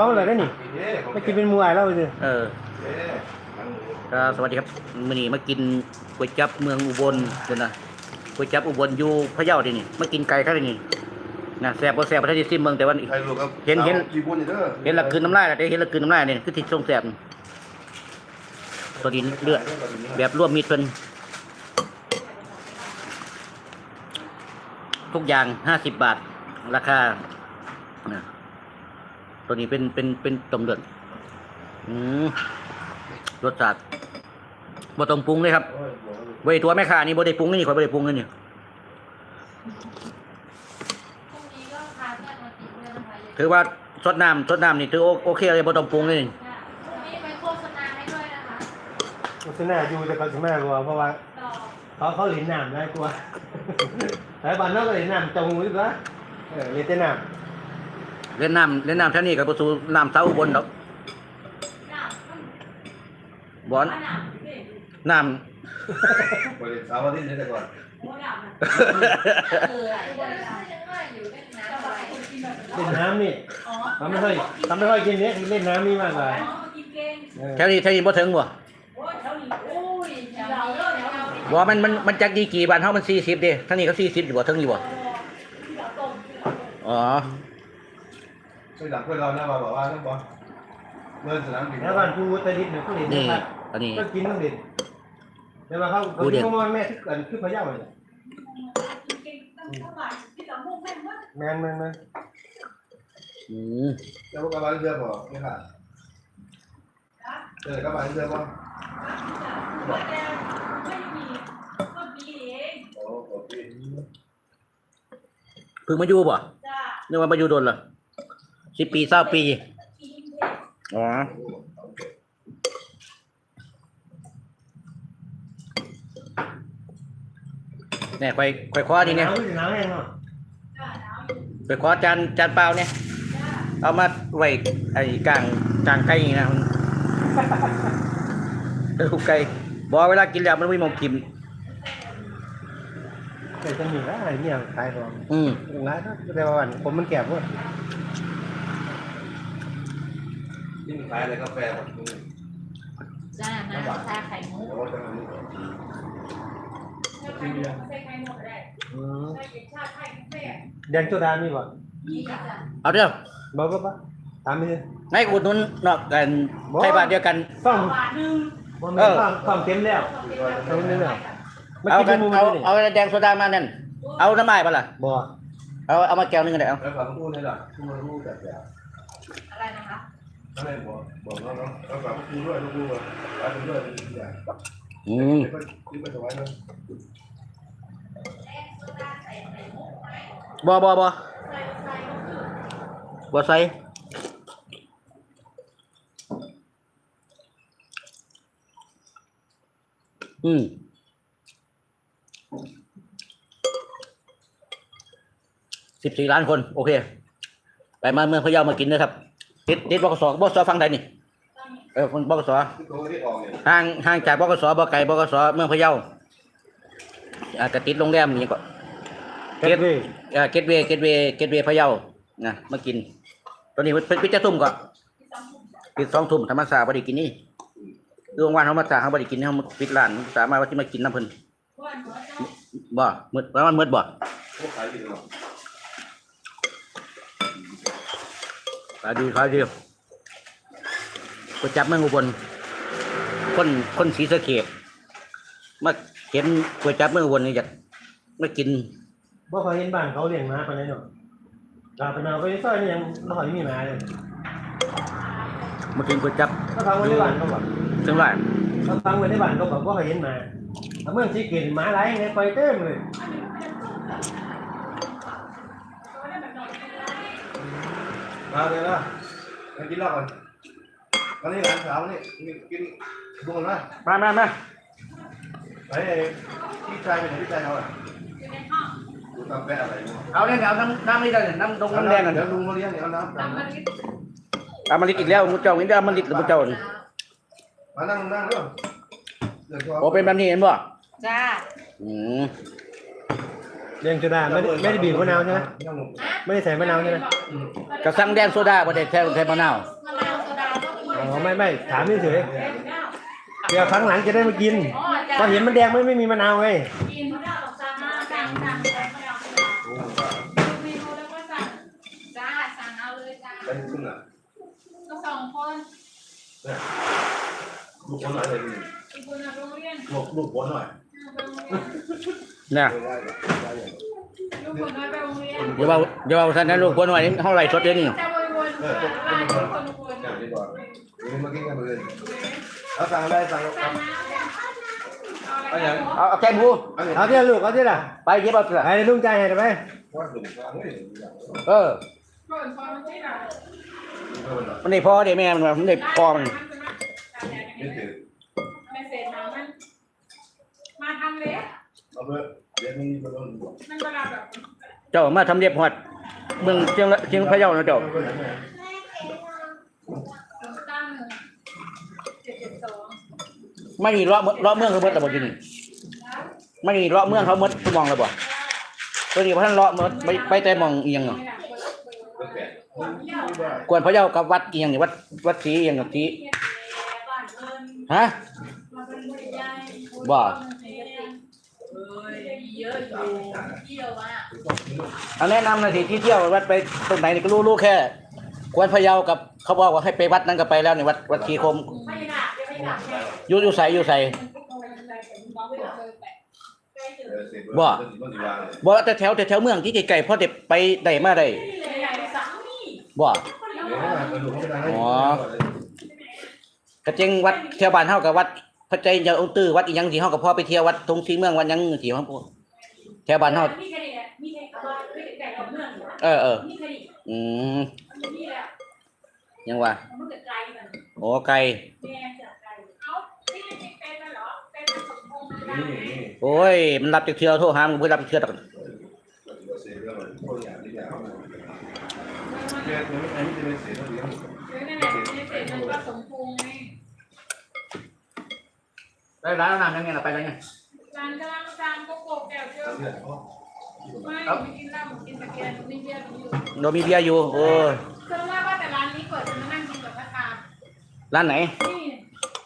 เขาอะไรได้นี่ไม่กินเป็นมวยแล้วเลยเออก็สวัสดีครับมื้อนี้มากินก๋วยจั๊บเมืองอุบลคนนะก๋วยจั๊บอุบลอยู่พะเยาที่นี่มากินไก่ครับที่นี่นะแซ่บบ่แซ่บบ่ทันได้ซิมเมืองแต่ว่าใครรู้ครับเห็นเห็นกี่บุญนี่เด้อเห็นและคืนน้ำลายแล้วได้เห็นและคืนน้ำลายนี่คือที่ทรงแซ่บนี่ตัวดินเลือดแบบรวมมิตรเพิ่นทุกอย่าง50บาท ราคานะ ตัวนี้เป็นเป็นเป็นต้มเลือดอืมรสชาติบ่ต้องปรุงเลยครับเว้ยตัวแม่ค้านี่บ่ได้ปรุงนี่ข่อยบ่ได้ปรุงนี่นี่พรุ่งนี้ก็พาเพื่อนมาติดเรื่องนะคะถือว่าสดน้ำสดน้ำนี่ถือโอโอเคเลยบ่ต้องปรุงเลยนี่พรุ่งนี้ไปโฆษณาให้ด้วยนะคะโฆษณาอยู่แต่ก็จะแม่กลัวเพราะว่าต่อเขาเขาเหรียญน้ำได้กลัวแต่บ้านนอกก็เหรียญน้ำจงมือก็เออเหรียญแต่น้ เล่นน้ำเล่นน้ำแท่นี้ก็บ่สู้น้ำเสาอุบนดอกหนักบ่อนหนักดิน้บริษัทวันนี้นี่แต่ก่อนโมดับนะเอออะไรอยู่เล่นน้ำอะไรำเล่นน้ำนี่อ๋อทำไม่ค่อยทำไม่ค่อยกินเนี้ยเล่นน้ำนี่มากกว่ากินเก่งเออำแท่นี้แท่นี้บ่ถึงบ่โอ้ยเท่านี้โอ้ยเราเลิกแล้วบ่มันมันมันจักดีกี่บาทเฮามัน40เด้ทั้งนี้ก็40อยู่บ่ถึงอยู่บ่เราต้มอ๋อ ไปหลังเพื่อนเราหน้ามาบอกว่าน้องบอลเมื่อสนามบินแล้วบ้านกูตะดิษเนี่ยเขาเหรียญนี่นะครับอันนี้ ก็กินต้องเด่นแต่ว่าเขากูเด่นเขามองแม่ทึกกันคือพะเยาเลยกินเก่งตั้งเท่าไหร่ที่สามมุกแม่งว่าแมนแมนแมนอืมแล้วพวกกระบาลเรือบอกนี่ค่ะเจอกระบาลเรือบอกไม่มีก็มีเองโอ้โหพี่เพิ่งมาอยู่บ่จ้านึกว่ามาอยู่โดนเหรอ 10ปี20ปีกินเผ็ดอ๋อแน่ค่อยค่อยคว้านี่เนี่ยหนาวหนาวแห้งเนาะจ้าหนาวอยู่ไปขอจานจานเปล่าเนี่ยจ้าเอามาไว้ไอ้กลางกลางไก่นี่นะมันลูกไก่บอกเวลากินแล้วมันไม่มองกินแต่จะมีอะไรเนี่ยขายของอืมตรงร้านก็แต่ว่าวั นผมมันแก่พวกนี่มันขายอะไรกาแฟหมดนี่จ้าน้ำชาไข่มุกแต่ว่าจะมีไข่มุกใส่ไข่มุกได้อืมใส่เก็บชาไข่มุกแม่แดงโซดามีบ่มีจ้ะเอาเด้อบ่บ่บ่ตามไปเลยในอุดหนุนนอกกันบ่ไทยบ้านเดียวกันต้องบาทนึงบ่แม่นต้องต้องเต็มแล้วต้องเต็มแล้วมาเอากินกันมูเอานี่เอาแดงโซดามานั่นเอาน้ำไม้ปะล่ะบ่เอาเอามาแก้วหนึงก็ได้เอาแล้วฝั่งพูดนี่แหละที่มันรู้จักอย่างอะไรนะคะ อะไรบอกบอกน้องน้องแล้วฝั่งพูดด้วยลูกดูว่าไปด้วยอย่างอืมนี่มันนี่มันจะไว้นะบ่บ่บ่บ่ใส่อืมสิบสี่ล้านคน โอเค ไปมาเมืองพะเยามากินนะครับ ติดติดบกสบกสฟังใดนี่เออคนบกสที่ตัวที่ออกเนี่ยห่างห่างจากบกสบ่ไกลบกสเมืองพะเยาอาจจะติดโรงแรมนี่ก็เก็บเลยเอ่อเกตเวย์เกตเวย์เกตเวย์พะเยานะมากิน ตอนนี้เป็นพิจทุ่มก็ปิดสองทุ่มธรรมศาสตร์บริกินนี่ดวงวันเขามาจากเขาบริกินเขาปิดร้านสามารถว่าที่มากินน้ำเพิ่นบ่มืดประมาณมืดบ่ พวก ขายอยู่เนาะขายดีขายดีก๋วยจับเมืองอุบลคนคนศรีสะเกษมาเห็นก๋วยจับเมืองอุบลนี่อยากมากินบ่เคยเห็นบ้านเขาเลี้ยงม้าปานนั้นเนาะเราไปนอนไปซอยนี่ยังบ่ค่อยมีม้าเลยมากินก๋วยจับเขาฟังไว้ในบ้านเขาบอกซึ่งไรเขาฟังไว้ในบ้านเขาบอกบ่เคยเห็นม้าถ้าเมืองสิเกตม้าหลายไงปล่อยเต็มเลย มาเลยนะมากินเหล้ากันวันนี้หลานสาวนี่กินบุ้งนะมามามาไปพี่ชายไปไหนพี่ชายเขาอะอยู่ในห้องดูกาแฟอะไรเนาะเอาเนี่ยเอาน้ำน้ำนี่ได้น้ำดงน้ำแดงกันเดี๋ยวลุงเขาเลี้ยงเดี๋ยวน้ำน้ำมันนิดอามาลิดอีกแล้วมุเจ้านี่ได้อามาลิดหรือมุเจ้านี่มานั่งนั่งเรื่องเดี๋ยวโอ้เป็นแบบนี้เห็นบ่จ้าอืม แดงโซดาไม่ได้ไม่ได้บีบมะนาวใช่ไหมไม่ได้ใส่มะนาวใช่ไหมกระสังแดงโซดาบ่ได้แท้แท้มะนาวมะนาวโซดาก็มีอ๋อไม่ไม่ถามเฉยๆเดี๋ยวครั้งหลังจะได้มากินอ๋อจ้ะพอเห็นมันแดงไม่ไม่มีมะนาวไงกินมะนาวสั่งมาสั่งสั่งสั่งมะนาวโซดาเมนูแล้วก็สั่งจ้าสั่งเอาเลยจ้าเป็นขึ้นอะก็สองคนลูกคนหน่อยเลยอีกคนน่ะโรงเรียนลูกลูกคนหน่อยไปโรงเรีย นนะได้ได้ได้ลูกคนน้อยไปโรงเรียนอย่าว่าอย่าว่าซั่นนะลูกคนหน่อยนี่เท่าไหร่สดเดี๋ยวนี้จะวนๆเพื่อนไล่คนคนคนอย่างนี้ก่อนนี่มากินกันเลยเอาสั่งได้สั่งสั่งมาเอาอะไรเอาเอาแกงหมูอันนี้เอาที่ละลูกเอาที่ละไปเก็บเอาเถอะให้ลุงใจให้ได้ไหมว่าดุสั่งเลยเออก่อนพอมันที่เรามันได้พอเด้แม่มันว่ามันได้พอมันนี่ถือไม่เสร็จนะมันมาทำเล็บ เอาไปเดี๋ยวนี้มันต้องมันก็รับแบบเจ้ามาทำเรียบฮอดเมืองเชียงละเชียงพะเยานะเจ้าตั้งเจ็ดเจ็ดสองไม่มีเลาะเมืองเลาะเมืองเขาเบิดแล้วบ่อยู่นี่ไม่มีเลาะเมืองเขาเบิดทุกหมองแล้วบ่ตัวนี้บ่ทันเลาะเบิดไปไปแต่หมองเอียงเนาะไม่ได้คนเป็นแปดกวนพะเยากับวัดเอียงนี่วัดวัดศรีอียงกับศรีบ้านเอิญฮะ มาเป็นผู้ใหญ่บ่ เอ้ยเยอะอยู่เที่ยวอะเอาแนะนำหน่อยสิที่เที่ยววัดไปตรงไหนนี่ก็รู้รู้แค่กวนพะเยากับเขาบอกว่าให้ไปวัดนั้นก็ไปแล้วนี่วัดวัดศรีคมไม่หนักไม่หนักแค่อยู่อยู่ไสอยู่ไสบ่บ่แต่แถวแต่แถวเมืองที่ไกลๆพอได้ไปได้มาได้บ่กระเจงวัดเที่ยวบ้านเฮากับวัด พระใจเจ้าองค์ตื้อวัดอีหยังสิเฮาก็พอไปเที่ยววัดตรงสีเมืองวัดหยังสิเฮาแถวบ้านเฮามีแค่นี้มีแค่ว่าไม่ได้ไก่กับเมืองเออเออมีแค่นี้อืมนี่แหละยังว่ามันจะไกลมันโอ้ไกลแม่จะไกลเอ้าที่ไม่เป็นมันเหรอเป็นสมพงษ์นี่นี่โอ้ยมันรับจากเทื่อโทรหามันบ่รับจากเทื่อดอกเสียเรื่องคนอย่างที่อย่างเสียตัวนี้อันนี้จะเป็นเสียตัวเดียวเดี๋ยวนั่นแหละไม่เสร็จมันก็สมพงษ์ไง ได้ร้านน้ำยังไงล่ะไปแล้วไงร้านกำลังจานก็โกกแก้วเชื่อเรื่องเขาไม่ไม่กินเหล้ากินตะเกียบมีเบียร์อยู่เรามีเบียร์อยู่โอ้ยเชื่อว่าว่าแต่ร้านนี้เปิดจะมานั่งกินกับราคาร้านไหน นี่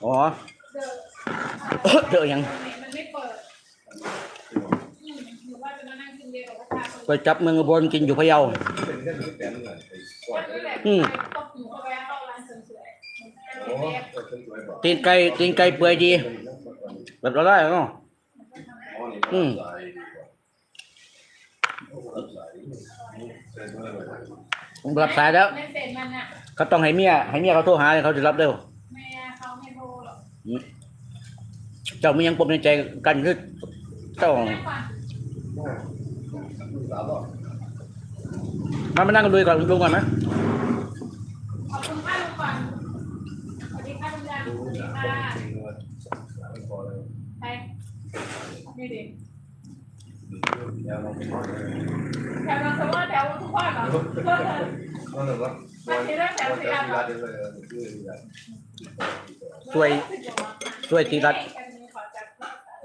อ๋อ เดอเด้อยัง มันไม่เปิดหรือว่าจะมานั่งกินเบียร์กับราคาไปจับเมืองอุบลกินอยู่พะเยา เป็นเรื่องที่แปลงเงินไปก่อนก็แหละตบหมูเข้าไปเข้าร้านเสริมสวยโอ้เป็นสวยบอกตีนไก่ตีนไก่เปื่อยดี แบบละลายเนาะอืมผมรับสายแล้วไม่เสร็จมันอะเขาต้องให้เมียให้เมียเขาโทรหาเขาจะรับเร็วแม่เขาไม่โทรหรอกเจ้ามียังปมในใจกันคือเจ้าแม่ฟังสาวบอกมามานั่งกันลุยก่อนลุงก่อนไหมขอบคุณค่าลุงก่อนสวัสดีค่ะลุงยันสวัสดีค่ะไปนี่ดิ แล้วเรา ไม่พอเลยแถวเราสมมติแถวทุกคนเหรอนั่นแหละว่าวันที่เราจะที่ร้านเดียวเลยคือช่วยช่วยทีรัด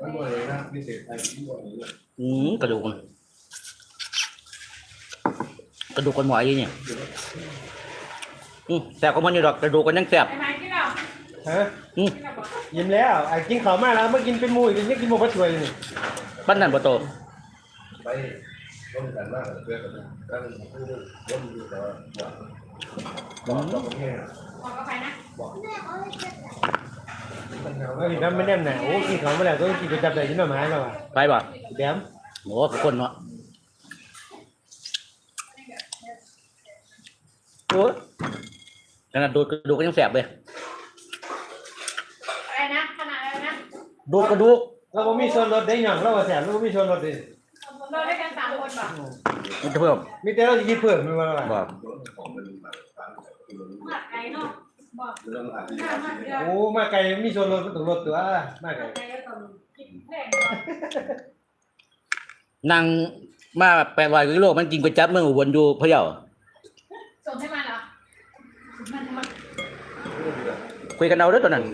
มันบ่เลยนะพิเศษไทยที่บ่เลยอืมกระดูกนกระดูกคนหมอยเนี่ยอืมแสบก็มันอยู่ดอกกระดูกกันยังแสบ ฮะอืมที่เราบอกยิ้มแล้วไอ้กินข้าวมาแล้วเมื่อกินเป็นหมูอีกนี่กินหมูปลาช่วยนี่ปั้นนั่นบ่โตไปร่วมกันมากเพื่อนกันตั้งผู้ร่วมอยู่แต่ว่าบอกบอกแค่ออกกับใครนะปัญหาเออน้ำไม่แน่นหนาโอ้กินข้าวมาแล้วต้องกินไปจับได้ยินหน่อไม้แล้วอะไปบ่แดมโอ้คนเนาะโอ้ยขนาดดูดกระดูกก็ยังแสบเลย อะไรนะขนาดอะไรนะ ดูดกระดูกเราก็มีส่วนลดได้หยังเราก็แถมเราก็มีส่วนลดดิเราได้กันสามคนป่ะมันจะเพิ่มมีแต่เราจะคิดเพิ่มมันว่าบ่ของมันแบบต่างหมัดไก่เนาะบอกเรื่องอาจจะหน้าหมัดเดียวโอ้มาไกลมีส่วนลดมันต้องลดตัวมาไกลไก่ก็ต้องกินแพงนั่งมาแปดร้อยกิโลมันกินก๋วยจั๊บเมืองอุบลอยู่พะเยาส่งให้มันเหรอมันมันคุยกันเอาเด้อตัวนั้น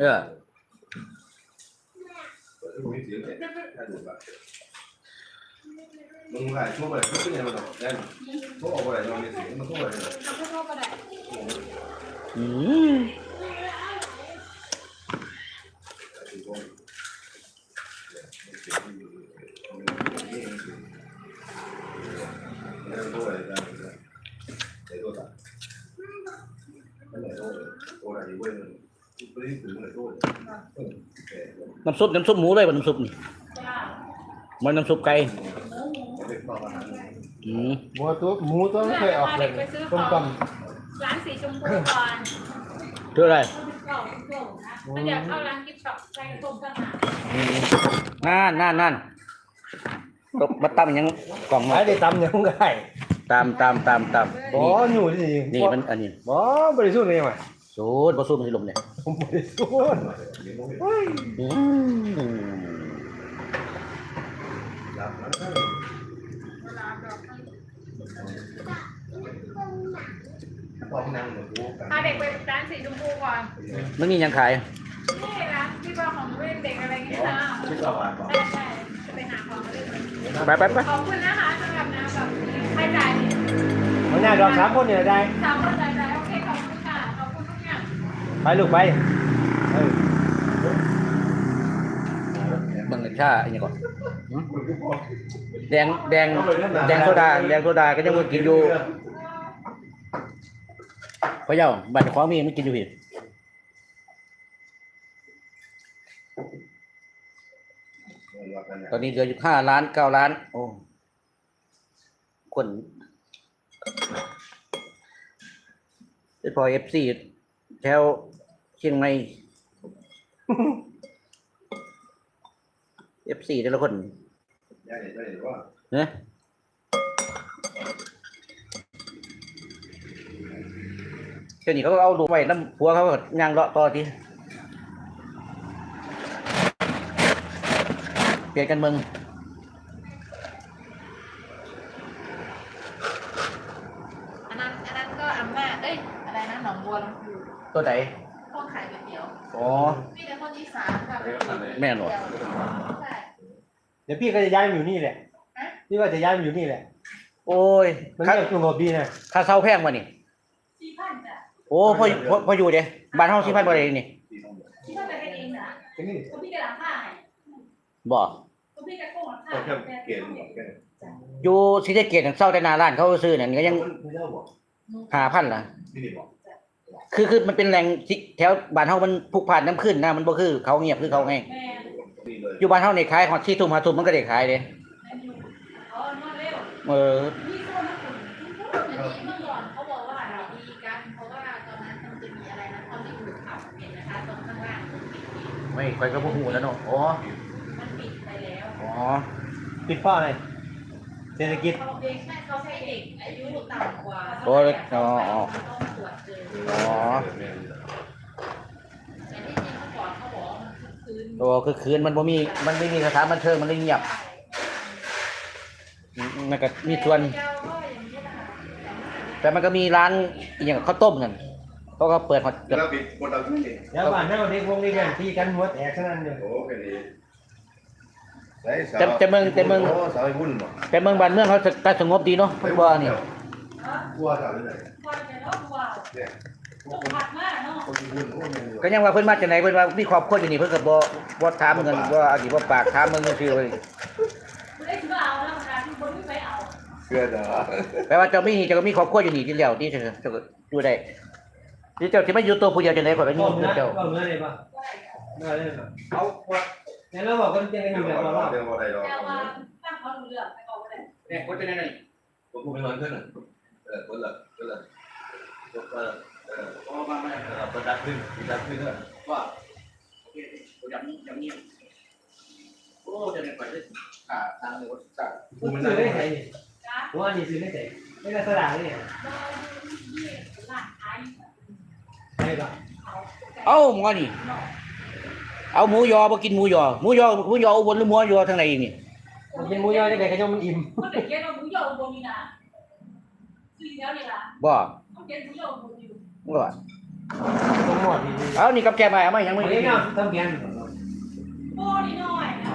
เออรู้มีเสียงเลยถ้าดูแบบมึงหลายช่วงไปช่วงนี้มันต้องแน่นช่วงออกไปนอนมีเสียงมันช่วงไปเลยทำให้พ่อก็ได้อืมน้ำซุปน้ำซุปหมูเลยบ่น้ำซุปนี่จ้ามันน้ำซุปไก่หมูหมูอืมหมูตัวหมูตัวไม่เคยออกเลยต้มตร้านสีชมพูก่อนเท่าไหรเก่าเก่านะถ้าอยากเข้าร้านกิฟต์ช็อปใส่กระทงข้างหน้าอืมนั่นนั่นนั่นตกมาตั้มยังกล่องำมาขายได้ตำยังได้ตามตามตามตามบ่อยู่ที่นี่นี่มันอันนี้บ่บริสุทธิ์เลยว่ะ สูตรบ่สูตรมันสิลมเนี่ยผมบริสุทธิ์อืมพาเด็กไปร้านสีชมพูก่อนมันมีหยังขายนี่ร้านที่ว่าของเล่นเด็กอะไรเงี้ยนะที่สวรรค์ใช่ใช่จะไปหาของมาเล่นไปไปไปขอบคุณนะคะสำหรับน้ำแบบให้จ่ายมันน่าดอกสามคนเนี่ยได้สามคนจ่ายจ่า ไปลูกไปเออเบิ่งชาอันนี้ก่อนแดงแดงแดงโซดาแดงโซดาก็ยังบ่กินอยู่พะเยาบัตรของมีมันกินอยู่พี่ตอนนี้เหลืออยู่ห้าล้านเก้าล้าน โอ้คนพอเอฟซีแถว เชียงใหม่เอฟซีแต่ละคนได้ได้ว่าเนะเจ้านี่เขาก็เอาดูกไว้น้ำผัวเขาก็ย่างเลาะต่อทีเปลี่ยนกันเมืองอันนั้นอันนั้นก็อำนาจเอ้ยอะไรนะหนองบัวลำพูตัวไหน อ๋อนี่เป็นคนอีสานค่ะแม่นเหรอ ใช่ เดี๋ยวพี่ก็จะย้ายมาอยู่นี่แหละพี่ว่าจะย้ายมาอยู่นี่แหละ โอ้ยมันค่าเรียกจุงโรบีนะค่าเช่าแพงกว่านี่ สี่พันจ้ะโอ้พอพอพออยู่เด้บ้านเฮาสิพันบ่ได้นี่ที่พันจะเป็นเองนะคุณพี่กระดังผ้าให้บ่คุณพี่กระโปรงผ้าก็แค่เกณฑ์แค่อยู่ศรีสะเกษเช่าแต่หน้าร้านเขาซื้อนั่นก็ยังไม่เล่าบอก5,000ล่ะที่นี่บอก คือคือมันเป็นแหล่งที่แถวบ้านเฮามันผูกพันน้ำขึ้นนะมันบ่คือเขาเงียบคือเขาไงแม่นี่เลยอยู่บ้านเฮานี่ขายฮอดที่ทุ่ม5ทุ่มมันก็ได้ขายเด้แม่อยู่อ๋อนวดเร็วเออมีโซนนะคุณอันนี้เมื่อก่อนเขาบอกว่าเราดีกันเพราะว่าตอนนั้นมันจะมีอะไรนะตอนที่อยู่ขับเห็นนะคะตรงข้างล่างมันปิดไม่ค่อยก็บ่ฮู้แล้วเนาะอ๋อมันปิดไปแล้ว อ๋อ ปิดเป้าอะไร เศรษฐกิจเขาเด็กแม่เขาให้เด็กอายุต่ำกว่าโอ้ยอ๋ออ๋อ ต้องตรวจเจออ๋อ แต่ที่จริงเมื่อก่อนเขาบอกว่ามันคือคืนตัวคือคืนมันบ่มีมันไม่มีสถานบันเทิงมันเลยเงียบอืมมันก็มีส่วนแต่มันก็มีร้านอหย่างข้าวต้มนั่นเขาก็เปิดฮอดเกือบแล้วปิดบนเราที่นี่เดี๋ยวบ้านนั่งเด็กวงเด็กกันที่กันหัวแตกขนาดนี้โอ้แค่นี้ สาวสาววุ่นบ่แต่เมืองบ้านเมืองเขาจะก็สงบดีเนาะเพิ่นว่านี่กลัวสาวเลยก่อนจะเล่าว่าเนี่ยต้องผัดมากเนาะคนวุ่นโอ้ยก็ยังว่าเพิ่นมาจากไหนเพิ่นว่ามีครอบครัวอยู่นี่เพิ่นก็บ่บ่ถามเงินบ่อดีตบ่ปากถามเมืองซื่อๆเว้ยไม่ได้ถือเอาแล้วการที่คนไม่ไปเอาเชื่อเด้อแปลว่าเจ้ามีเจ้าก็มีครอบครัวอยู่นี่ที่แล้วที่เจ้าเจ้าก็อยู่ได้ที่เจ้าสิมาอยู่ตัวผู้เดียวจังได๋ข่อยก็ก็อยู่เนื้อเจ้า ก็เนื้อเลยป่ะเนื้อเลยป่ะเอาว่า เนี่ยเราบอกกันจะกันอยู่แบบเราเดี๋ยวบ่ได้ดอกแต่ว่าตั้งเขาดูเรื่องไปเอาไปเลยเนี่ยคนจะได้นี่ผมกูไปนอนขึ้นเออคนละคนละยกเออเอออ๋อมามาเออประดับขึ้นประดับขึ้นเด้อว่าโอเคๆอย่างนี้อย่างนี้โอ้จะได้ไปได้อ่าทางเลยว่าจ้าคุณซื้อได้ไหนจ้าว่านี่ซื้อได้ไหนไม่ได้สลากเลยเนี่ยเราที่ร้านขายใช่ป่ะเอ้าหมอนี่ เอาหมูยอบ่กินหมูยอหมูยอหมูยออุบลหรือหมูยอทางไหนอีกนี่มันกินหมูยอได้ไงขยมมันอิ่มคนเด็กเย็นเราหมูยออุบลนี่นะซื้อแล้วนี่ล่ะบ่เขาเย็นหมูยออุบลอยู่บ่ว่าต้องหมดดีเอานี่กับแกมาเอามายังไม่ไม่ได้ได้เนาะต้องเปลี่ยนโอ้นี่น้อยนะ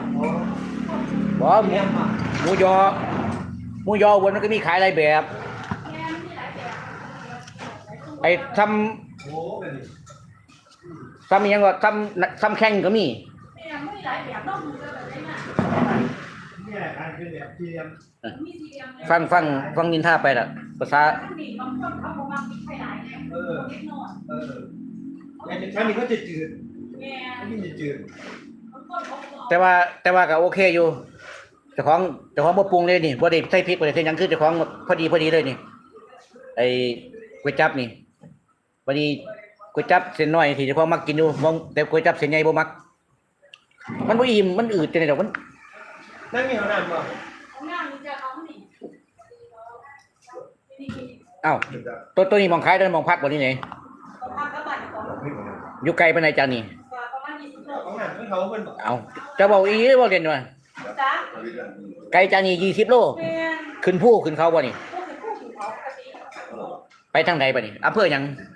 บ่หมูเลี้ยงมาหมูยอหมูยอวนมันก็มีขายหลายแบบแม่มีหลายแบบไอ้ทโอ้เป็นำ ทำอิหยังว่าทำทำแข่งก็มีแม่มีหลายแบบนอกมือแบบนี้น่ะนี่แหละการเป็นแบบที่เลี้ยงมีสี่เหลี่ยมฟังฟังฟังนินท่าไปล่ะภาษาบางทีบางคนเขาบอกว่ามีไข่หลายไงเออเล็กน้อยเออแต่ถ้ามีก็จะจืดแม่ถ้ามีจะจืดบางคนเขาบอกแต่ว่าแต่ว่าก็โอเคอยู่เจ้าของเจ้าของบ่ปรุงเลยนี่บ่ได้ใส่พริกบ่ได้ใส่หยังคือเจ้าของพอดีพอดีเลยนี่ไอ้ก๋วยจั๊บนี่พอดี ก๋วยจั๊บเส้นน้อยที่เจ้าของมักกินอยู่มองแต่ก๋วยจั๊บเส้นใหญ่บ่มัก มันบ่อิ่มมันอืดจังได๋ดอกมันนั่งมีเอาน้ำบ่เอาหน้ามีจะเอาหนินี่เอ้าถึงจะตัวตัวนี้มองขายได้มองพักบ่นี่ไหนเขาพักกระบาดของพริกมันอยู่ไกลปานใดจังนี่ประมาณยี่สิบโลเอาน้ำให้เขาเพิ่นบอกเอ้าจะบอกอีบ่เรียนว่าจ้าพริกมันไกลจังนี่20โลแม่ขึ้นภูขึ้นเขาบ่นี่พวกคือผู้ถือเขาปกติไปทางใดบ่นี่อำเภอหยังอำ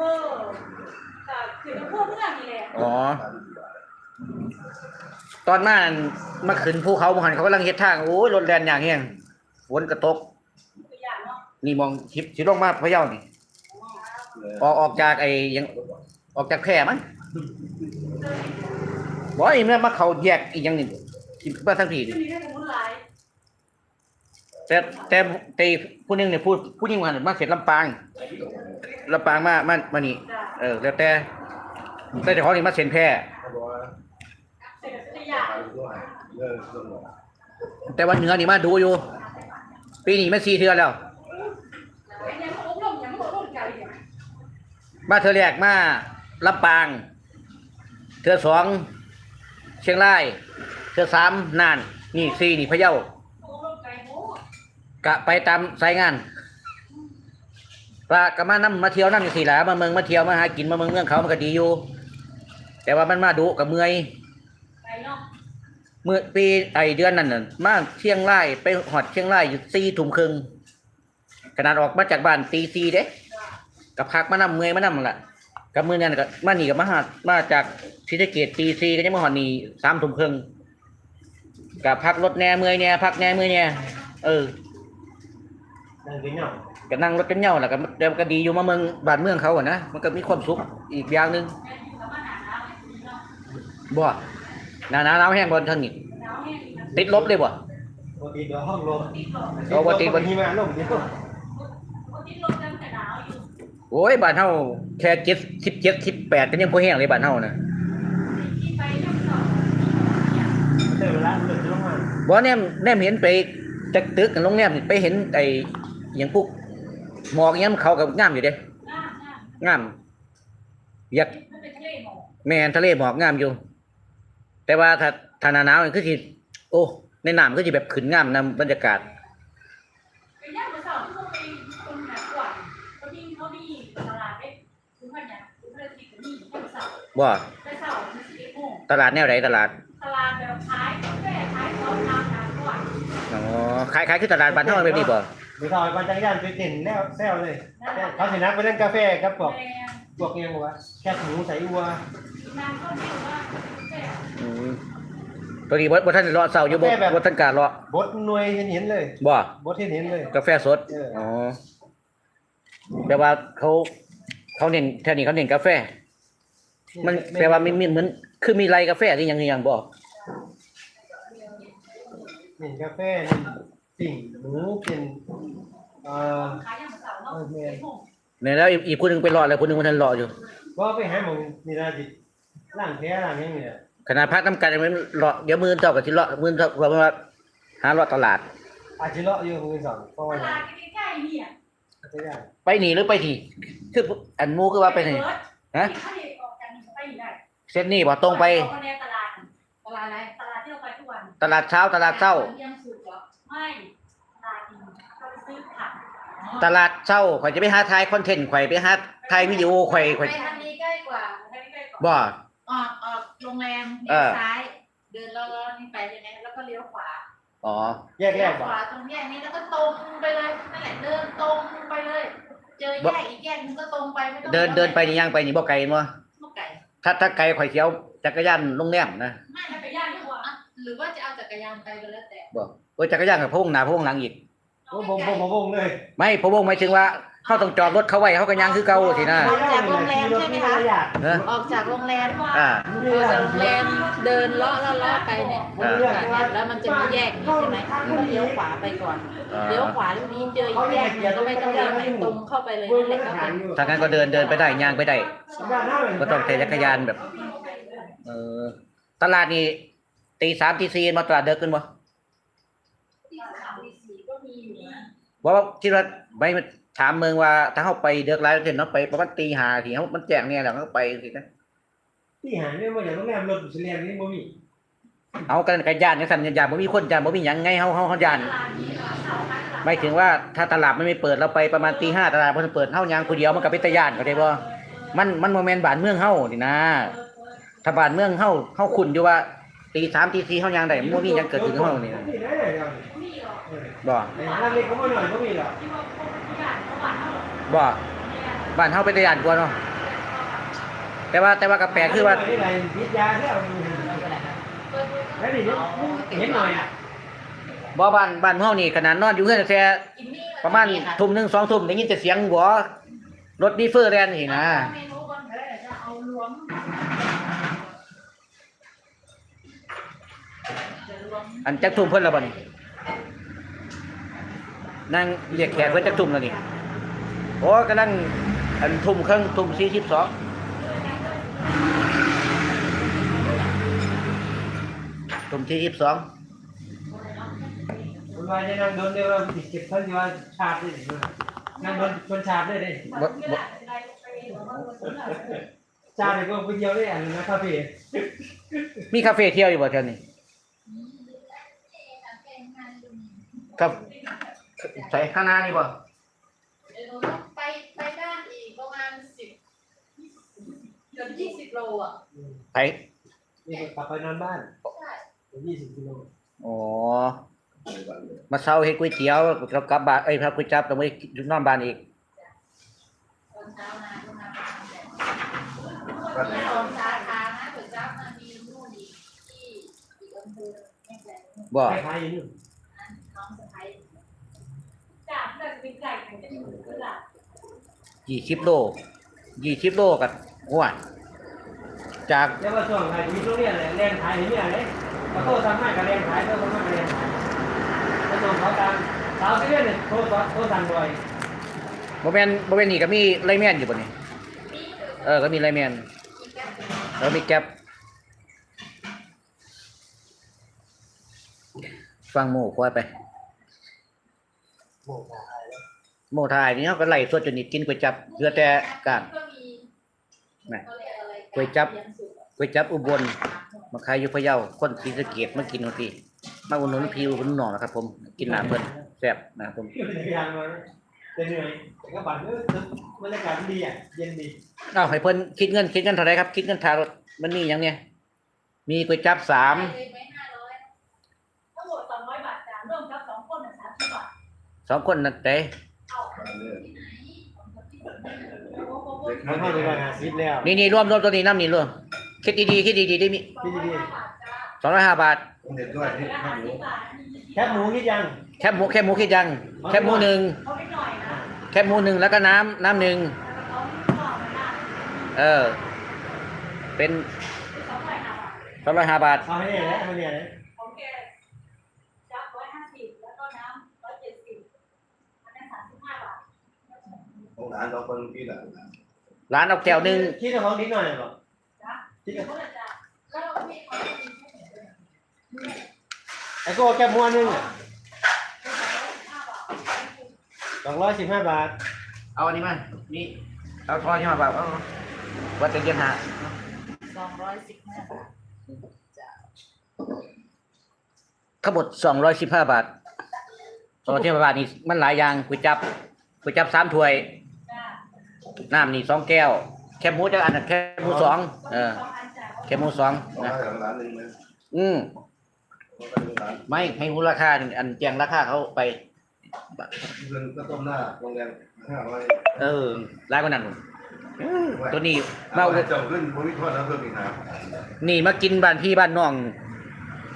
เภอค่ะคืออำเภอเมืองนี่แหละอ๋อ ตอนมานั่นมาขึ้นภูเขาบ่หันเขากำลังเฮ็ดทางโอ้ยรถแล่นอย่างแฮงฝนก็ตกตัวอย่างเนาะนี่มองทิศสิลงมาพะเยานี่ ออกออกจากไอ้หยังออกจากแพร่มั้งบ่ไอ้แม่มาเขาแยกอีกอย่างนี่ที่มาทางพี่นี่ที่นี่ได้สมุนไพร แต่แต่แต่ผู้หนึงเนี่ยพูดผู้หญิงว่ามาเสร็จลำปางลำปางมามามานี่เออแล้วแต่แต่เจ้าของนี่มาเซ็นแพร่แต่ว่าเหนือนี่มาดูอยู่ ปีนี้มาสี่เทื่อแล้ว มาเทื่อแรกมาลำปางเทื่อสองเชียงรายเทื่อสามน่าน นี่สี่นี่พะเยา กะไปตามสายงานปลากะมานำมาเที่ยวนั่นสิหละมาเมืองมาเที่ยวมาหากินมาเมืองเมืองเขามันก็ดีอยู่ แต่ว่ามันมาดุกับเมื่อยไปเนาะเมื่อปีไอเดือนนั้นน่ะมาเชียงรายไปหอดเชียงรายอยู่สี่ทุ่มครึ่งขนาดออกมาจากบ้านตีสี่เด้กับพักมานำเมื่อยมานำล่ะกับมือนั่นก็มานี่กับมาหามาจากศรีสะเกดตีสี่ก็ยังมาหอดนี่สามทุ่มครึ่งกับพักรถแหน่เมื่อยแหน่พักแหน่เมื่อยแหน่เออนั่ง กินเหงาก็นั่งรถกันเหย่าแหละก็เดี๋ยวก็ดีอยู่มาเมืองบ้านเมืองเขาอะนะมันก็มีความสุขอีกอย่างหนึ่งแม่อยู่กับมาหนาหนาวเนาะบ่หนาหนาวหนาวแห้งบนทางนี้หนาวแห้งอีกติดลบเลยบ่ปกติเดี๋ยวห้องลมติดหลอดเอาปกติบางทีมาลมเดียวติดลมจังแต่หนาวอยู่โอ้ยบ้านเฮาแค่เจ็ดสิบเจ็ดสิบแปดก็ยังพอแห้งเลยบ้านเฮานะที่ไปยังต่อได้เวลาเลิกจะลงมาบ่แนมแนมเห็นไปจากตึกกันโรงแรมนี่ไปเห็นไอ้ อหย่างพวกหมอกอหยังเขากับงามอยู่เด้หน้าหน้างามอยากมันเป็นทะเลหมอกแม่นทะเลหมอกงามอยู่ แต่ว่าถ้าถ้าหนาหนาวนี่คือสิโอ้ในน้ำก็สิแบบขึ้นงามนํบรรยากาศไปย่างมาสาวที่เขาไปคนหนักกว่าเขาที่เขามีตลาดเอ๊ะถึงวันเนี้ยถึงวันอาทิตย์นี่ย่างสาวบ่ไปสาวมันสิบเอ็ดโมงตลาดแนวไหนตลาด ตลาดแบบขายกาแฟขายของตามร้านก่อนอ๋อขายขายคือตลาดบ้านเฮาแบบนี้บ่ เดี๋ยวถอยปั่นจักรยานไปเต้นแล้วแซวเลยเขาสินักไปเล่นกาแฟกับพวกแม่พวกยังวะแคบหมูใส่อัวนางก็เรียกว่าแม่อืมตัวนี้บ่บ่ทันได้รอเสาอยู่บ่บ่ทันกล้ารอบดหน่วยเห็นเห็นๆเลยบ่บดเห็นเห็นๆเลย กาแฟสดเอออ๋อ๋อแปลว่าเขาเขาเน้นแถวนี้เขาเน้นกาแฟ มันแปลว่ามีมีเหมือนคือมีไรกาแฟที่ยังยังบ่เห็นกาแฟนี่ ปิ่งหมูเป็นเอ่อขายย่างมาสาวเนาะสิบเอ็ดโมงเนี่ยแล้วอีกอีกผู้หนึงไปรอแล้วผู้หนึงมันทันรออยู่ก็ไปหาหมองนี่นะจิล่างแพ้ล่างยังเนี่ยขนาดพักน้ำกันมันรอเดี๋ยวมือเจ้าก็สิรอมือเจ้าว่าว่าหารอตลาด อาจจะเลาะอยู่มือสองเพราะตว่าลาดใกล้ๆนี่อะจักรยานไปหนีหรือไปที่คืออันหมูคือว่าไปไหนฮะถ้าเด็กออกกันไปได้เส้นนี้บ่ตรงไปเอาในตลาดตลาดอะไรตลาดที่เราไปทุกวันตลาดเช้าตลาดเช้า ยังสุดเหรอไม่ตลาดอินเราไปซื้อผัก ตลาดเช้าข่อยจะไปหาถ่ายคอนเทนต์ข่อยไปหาถ่ายวิดีโอข่อยข่อยไปทางนี้ใกล้กว่าทางนี้ใกล้กว่าบ่ ออกออกโรงแรมเอเลี้ยวอซ้าย เดินแล้วก็นี่ไปยังไงแล้วก็เลี้ยวขวาอ๋อ แยกแรเลี้ยวกขบ่วาตรงแยกนี้แล้วก็ตรงไปเลยนั่นแหละเดินตรงไปเลย เจอแยกอีกแยกนึงก็ตรงไปไม่ต้องเดินเดินไปนี่ย่างไปนี่บ่ไกลมั้ลูกไก่ถ้าถ้าไกลข่อยสิเที่ยวจักรยานโรงแรมนะไม่ให้ไปย่างดีกว่าอะหรือว่าจะเอาจักรยานไปก็แล้วแต่บอกโอ้ยจักรยานกับพะวงหน้าพะวงหลังอีก โอ้ผมผมผมผมเลยไม่พะวงหมายถึงว่าเขาต้องจอดรถเขาไว้เขาก็ยังคือเก่าสินะออกจากโรงแรมใช่ไหมคะ เนอะออกจากโรงแรมอ่าออกจากโรงแรมเดินเลาะเลาะเลาะไปเนี่ยอ่า เนี่ยแล้วมันจะมีแยกนี้ใช่ไหมก็เลี้ยวขวาไปก่อนเลี้ยวขวาแล้วนี้เจออีกแยกเดี๋ยวก็ไม่ต้องเลี้ยวไปตรงเข้าไปเลยนั่นแหละก็เป็นถ้างั้นก็เดินเดินไปได้ย่างไปได้ก็ต้องใช้จักรยานแบบ เออตลาดนี่ตีสามตีสี่มาตลาดเดินขึ้นบ่ ที่สามที่สี่ก็มีอยู่นะ ว่าว่าคิดว่าไม่มาถามเมืองว่าถ้าเขาไปเดินไลฟ์เห็นเนาะไปประมาณตีห้าทีเขามันแจ้งเนี่ยแหละเขาไปสินะที่หาเนี่ยมาจากโรงแรมรถบุษเลียนนี่บ่มีเอากันกันยานจังซั่นยานบ่มีคนยานบ่มีหยังไงเฮาเฮาเฮายานหมายถึงว่าถ้าตลาดมันไม่เปิดเราไปประมาณตีห้าตลาดมันเปิดเฮายางผู้เดียวมันก็เป็นตะยานเข้าใจบ่มันมันบ่แม่นบ้านเมืองเฮานี่นะถ้าบ้านเมืองเฮาเฮาคุ้นอยู่ว่า ตีสามตีสี่เฮายางได้มันบ่มีหยังเกิดขึ้นกับเฮานี่นะบ่ไอ้ร้านเล็กก็มาหน่อยก็มีหรอกบ่บ้านเฮาเป็นตะยานกว่าเนาะแต่ว่าแต่ว่าก็แปลกคือว่าที่ไหนพิษยาเนี่ยแล้วนี่เห็นหน่อยอะบ่บ้านบ้านเฮานี่ขนาดนอนอยู่เฮือนแท้กินนี่ประมาณทุ่มหนึงสองทุ่มได้ยินแต่เสียงหัวรถดีเฟอร์แลนนี่นะเมนูก่อนก็ได้จะเอารวมจะรวมอันจักทุ่มเพิ่นแล้วบ่นี่นั่งเรียกแขกเพิ่นจักทุ่มแล้วนี่โอ้กำลังอันทุ่มครึ่งทุ่ม42ทุ่ม42คุณวายจะนั่งโดนเดียวติดเก็บท่านที่ว่าชาติได้นั่งโดนชนชาติได้เลยบ่บ่ชาติก็ไปเดียวได้อันนะคาเฟ่มีคาเฟ่เที่ยวอยู่บ่แถวนี้ ครับใส่ข้างหน้านี่บ่เดี๋ยวหนูต้องไปไปบ้านอีกประมาณสิบเกือบยี่สิบโลอะไปนี่กลับไปนอนบ้านใช่ยี่สิบกิโลอ๋อมาเช้าเฮ็ดก๋วยเตี๋ยวแล้วกลับบ้านเอ้ยพาก๋วยจั๊บต้องไปนอนบ้านอีกตอนเช้ามาก็มาก็ไหนสองสาขานะเปิดเช้ามามีนู่นอีกที่อีกอำเภอแม่แจ่มบ่ ยู่ก็ละยี่สิบโลยี่สิบโลกับหัวจากแล้วก็ช่วงไหนมีช่วงเรียนแรงขายเห็นเนี่ยเลยเขาโตทำให้กับแรงขายเขาทำให้กับแรงขายแล้วช่วงเขาตามสาวเรียนเนี่ยโทรโทรสั่งบ่อยโมเมนโมเมนนี่ก็มีไลแมนอยู่บ่นี่เออก็มีไลแมนแล้วมีแก๊ปฟังโม่ควายไปโอ้โห โมทายนี่เขาก็ไล่สวดจนนี่กินก๋วยจับเหลือแต่กาดก็มีน่ะก๋วยจับก๋วยจับอุบลมาขายอยู่พะเยาคนศรีสะเกษมากินบางทีมาอุดหนุนพี่อุดหนุนน้องนะครับ ผมกินน้ำเพิ่นแซ่บนะครับผมจะเหนื่อยแต่ก็บัตรเนี่ยบรรยากาศดีอะเย็นดีเอาให้เพิ่นคิดเงินคิดเงินเท่าไรครับ คิดเงินทารถมันมีอย่างเนี้ยมีก๋วยจับสามทั้งหมดสองร้อยบาทจ้าร่วมกับสองคนสามสิบบาทสองคนนั่นแต่ มันเข้าไปว่าหาซิปแล้วนี่นี่รวมรวมตัวนี้น้ำนี่รวมคิดดีๆคิดดีๆได้มีพี่ดีสองร้อยห้าบาทผมเห็นด้วยที่ข้างหมูแคบหมูคิดยังแคบหมูแคบหมูคิดยัง แคบหมูหนึ่งเขาไม่หน่อยนะแคบหมูหนึ่งแล้วก็น้ำน้ำหนึ่งเขาไม่หน่อยนะเออ เป็นสองร้อยห้าบาทสองร้อยห้าบาท เอาให้เนี่ยนะเอาให้เนี่ยนะของแกจับร้อยห้าสิบแล้วก็น้ำร้อยเจ็ดสิบอันนั้นสามสิบห้าบาท ของร้านเราคนพี่หลานร้านเอาแก้วหนึ่งคิดของนิดหน่อยหรอจ้าคิดเดี๋ยวเขาจะจ่ายแล้วเรามีความคิดให้เห็นด้วยไอ้โก้แคบหมูนึงสองร้อยสิบห้าบาทเอาอันนี้มานี่เอาทอดใช่ไหมบาทเอาวัดเย็นหาสองร้อยสิบห้าบาททั้งหมดสองร้อยสิบห้าบาทสองร้อยสิบห้าบาทนี่มันหลายอย่างก๋วยจับก๋วยจับสามถ้วยจ้า น้ำนี่สองแก้ว แคบหมูจะอันนั้นแคบหมูสองเออสองอันจ้าแคบหมูสองของนะร้านร้านหนึ่งนะอืมของร้านไม่ให้หูราคาอันแจงราคาเขาไป เงินก็ต้มหน้าโรงแรมห้าร้อยเออร้ายกว่านั้นตัวนี้มามาเจ้าขึ้นบริทอดแล้วเพิ่มอีกหานี่มากินบ้านพี่บ้านน้อง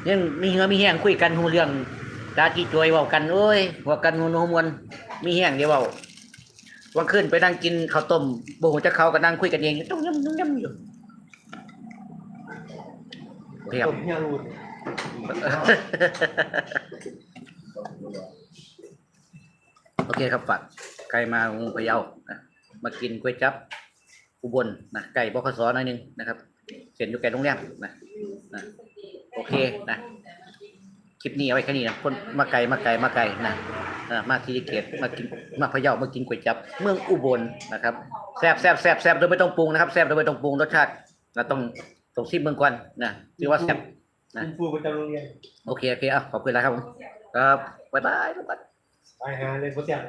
ยังมีเหือมีแห้งคุยกันหูเรื่องตาจีจวยเว้ากันโอ้ยเว้ากันหูนมวนมีแห้งเดี๋ยวเว้า วันขึ้นไปนั่งกินข้าวต้มบ่ฮู้จักเขาก็นั่งคุยกันเองต้องยำต้องยำอยู่โอเคครับผมยังรู้โอเคครับฝากใครมางูพะเยานะมากินก๋วยจับอุบลนะไก่บขสหน่อยหนึงนะครับเส้นอยู่ไก่โรงแรมนะนะโอเคนะ คลิปนี้เอาไว้แค่นี้นะคนมาไก่มาไก่มาไก่นะอ่ามาที่เกตมากินมาพะเยามากินก๋วยจับ เมืองอุบลนะครับแซ่บแซ่บแซ่บแซ่บโดยไม่ต้องปรุงนะครับแซ่บโดยไม่ต้องปรุงรสชาติเราต้องต้องซิมเมืองก่อนนะถือว่าแซ่บนะคุณครูประจำโรงเรียนโอเคโอเคอะขอบคุณแล้วครับผมครับบ๊ายบายทุกคนไปหาเลยโปรเจกต์